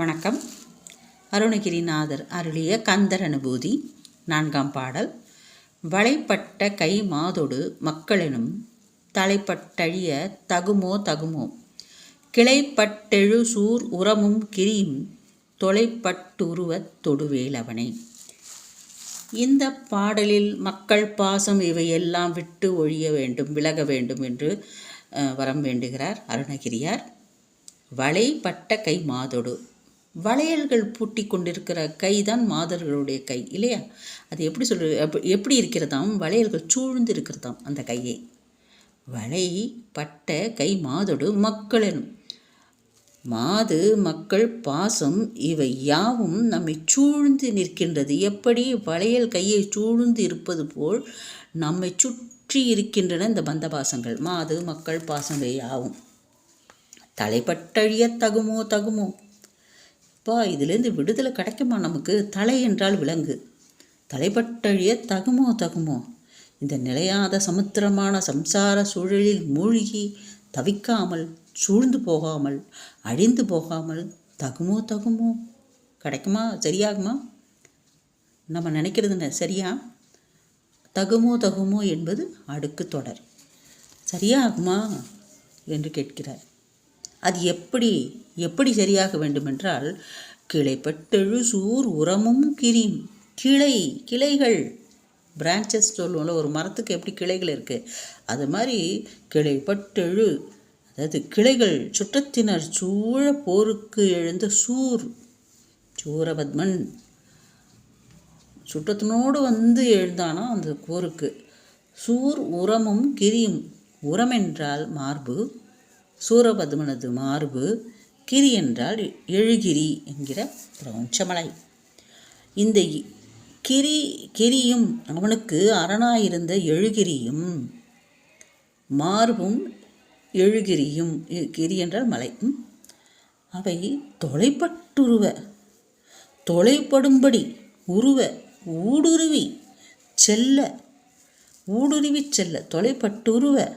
வணக்கம். அருணகிரிநாதர் அருளிய கந்தர் அனுபூதி நான்காம் பாடல். வளைப்பட்ட கை மாதொடு மக்களெனும் தலைப்பட்டழிய தகுமோ தகுமோ. கிளைப்பட்டெழு சூர் உரமும் கிரியும் தொலைப்பட்டுருவத் தொடுவேலவனை இந்த பாடலில் மக்கள் பாசம் இவையெல்லாம் விட்டு ஒழிய வேண்டும் விலக வேண்டும் என்று வரம் வேண்டுகிறார் அருணகிரியார். வளைப்பட்ட கை மாதொடு வளையல்கள் பூட்டி கொண்டிருக்கிற கை தான் மாதர்களுடைய கை இல்லையா? அது எப்படி சொல்கிறது எப்படி இருக்கிறதாம்? வளையல்கள் சூழ்ந்து இருக்கிறதாம் அந்த கையை. வளை பட்ட கை மாதோடு மக்களெனும். மாது மக்கள் பாசம் இவை யாவும் நம்மை சூழ்ந்து நிற்கின்றது. எப்படி வளையல் கையை சூழ்ந்து இருப்பது போல் நம்மை சுற்றி இருக்கின்றன இந்த பந்தபாசங்கள். மாது மக்கள் பாசம் இவை யாவும். தலைப்பட்டழிய தகுமோ தகுமோ. அப்பா இதுலேருந்து விடுதலை கிடைக்குமா நமக்கு? தலை என்றால் விலங்கு. தலைப்பட்டழிய தகுமோ தகுமோ? இந்த நிலையாத சமுத்திரமான சம்சார சூழலில் மூழ்கி தவிக்காமல் சூழ்ந்து போகாமல் அழிந்து போகாமல் தகுமோ தகுமோ? கிடைக்குமா? சரியாகுமா? நம்ம நினைக்கிறது சரியா? தகுமோ தகுமோ என்பது அடுக்கு தொடர். சரியாகுமா? என்று கேட்கிறார். அது எப்படி எப்படி சரியாக வேண்டுமென்றால் கிளைப்பட்டெழு சூர் உரமும் கிரியும் கிளை கிளைகள். பிரான்ச்சஸ் சொல்லுவோம்ல ஒரு மரத்துக்கு எப்படி கிளைகள் இருக்குது அது மாதிரி கிளைப்பட்டெழு அதாவது கிளைகள் சுற்றத்தினர் சூழ போருக்கு எழுந்த சூர் சூரபத்மன். சுற்றத்தினோடு வந்து எழுந்தானா அந்த போருக்கு? சூர் உரமும் கிரியும் உரம் என்றால் மார்பு. சூரபத்மனது மார்பு. கிரி என்றால் எழுகிரி என்கிற பிரபஞ்சமலை இந்த கிரி கிரியும் அவனுக்கு அரணாயிருந்த எழுகிரியும் மார்பும் எழுகிரியும் கிரி என்றால் மலை. அவை தொலைப்பட்டுருவ தொலைப்படும்படி உருவ ஊடுருவி செல்ல ஊடுருவி செல்ல தொலைப்பட்டுருவ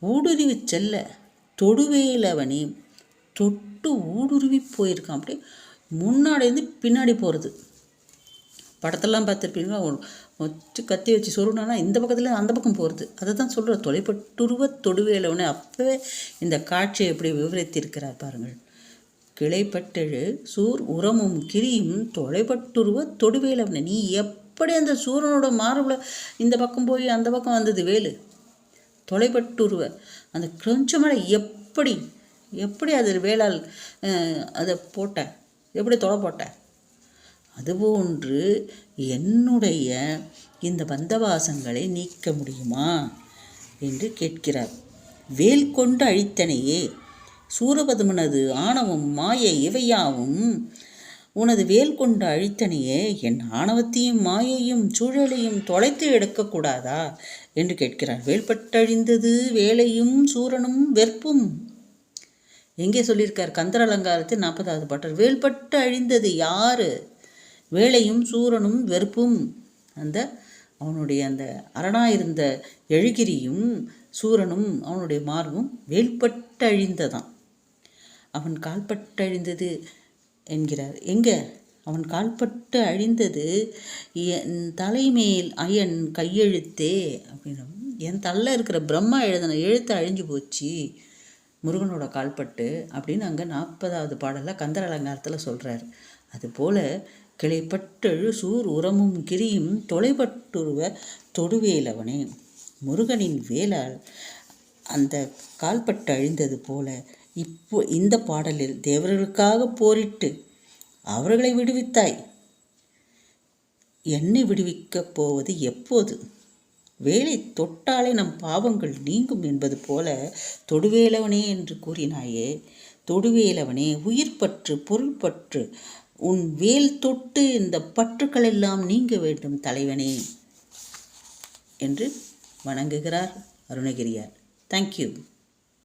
ஊடுருவி செல்ல தொடுவேலவனே தொட்டு ஊடுருவி போயிருக்கான். அப்படியே முன்னாடி இருந்து பின்னாடி போகிறது படத்தெல்லாம் பார்த்துருப்பீங்களா? வச்சு கத்தி வச்சு சொருனானா இந்த பக்கத்தில் அந்த பக்கம் போகிறது அதை தான் சொல்கிற தொலைப்பட்டுருவ தொடுவேலவனே. அப்போவே இந்த காட்சியை எப்படி விவரித்திருக்கிறார் பாருங்கள். கிளைப்பட்டெழு சூர் உரமும் கிரியும் தொலைப்பட்டுருவ தொடுவேலவனே. நீ எப்படி அந்த சூரனோட மார்பில் இந்த பக்கம் போய் அந்த பக்கம் வந்தது? வேலு. தொலைப்பட்டுருவ. அந்த கொஞ்சமலை எப்படி எப்படி அது வேளால் அதை போட்ட? எப்படி தொலை போட்ட? அதுபோன்று என்னுடைய இந்த பந்தவாசங்களை நீக்க முடியுமா? என்று கேட்கிறார். வேல் கொண்டு அழித்தனையே சூரபதுமனது ஆணவம் மாயை இவையாவும். உனது வேல் கொண்டு அழித்தனையே என் ஆணவத்தையும் மாயையும் சூழலையும் தொலைத்து எடுக்கக்கூடாதா என்று கேட்கிறார். வேல்பட்டழிந்தது வேலையும் சூரனும் வெறுப்பும். எங்கே சொல்லியிருக்கார்? கந்தர் அலங்காரத்தில் நாற்பதாவது பாட்டர். வேல்பட்டு அழிந்தது யார்? வேலையும் சூரனும் வெறுப்பும். அந்த அவனுடைய அந்த அரணாயிருந்த எழுகிரியும் சூரனும் அவனுடைய மார்பும் வேல்பட்டு அழிந்ததான் அவன் கால்பட்டு அழிந்தது என்கிறார். எங்கே? அவன் கால்பட்டு அழிந்தது என் தலைமேல் அயன் கையெழுத்தே அப்படின்னு என் தள்ள இருக்கிற பிரம்மா எழுதின எழுத்து அழிஞ்சு போச்சு. முருகனோட கால்பட்டு அப்படின்னு அங்கே நாற்பதாவது பாடலில் கந்தர் அலங்காரத்தில் சொல்கிறார் அதுபோல் கிளைப்பட்டெழு சூர் உரமும் கிரியும் தொலைப்பட்டுருவ தொடுவேலவனே. முருகனின் வேலால் அந்த கால்பட்டு அழிந்தது போல இப்போ இந்த பாடலில் தேவர்களுக்காக போரிட்டு அவர்களை விடுவித்தாய். என்னை விடுவிக்கப் போவது எப்போது? வேலை தொட்டாலே நம் பாவங்கள் நீங்கும் என்பது போல தொடுவேலவனே என்று கூறினாயே தொடுவேலவனே உயிர் பற்று பொருள் பற்று உன் வேல் தொட்டு இந்த பற்றுக்கள் எல்லாம் நீங்க வேண்டும் தலைவனே என்று வணங்குகிறார் அருணகிரியார். தேங்க்யூ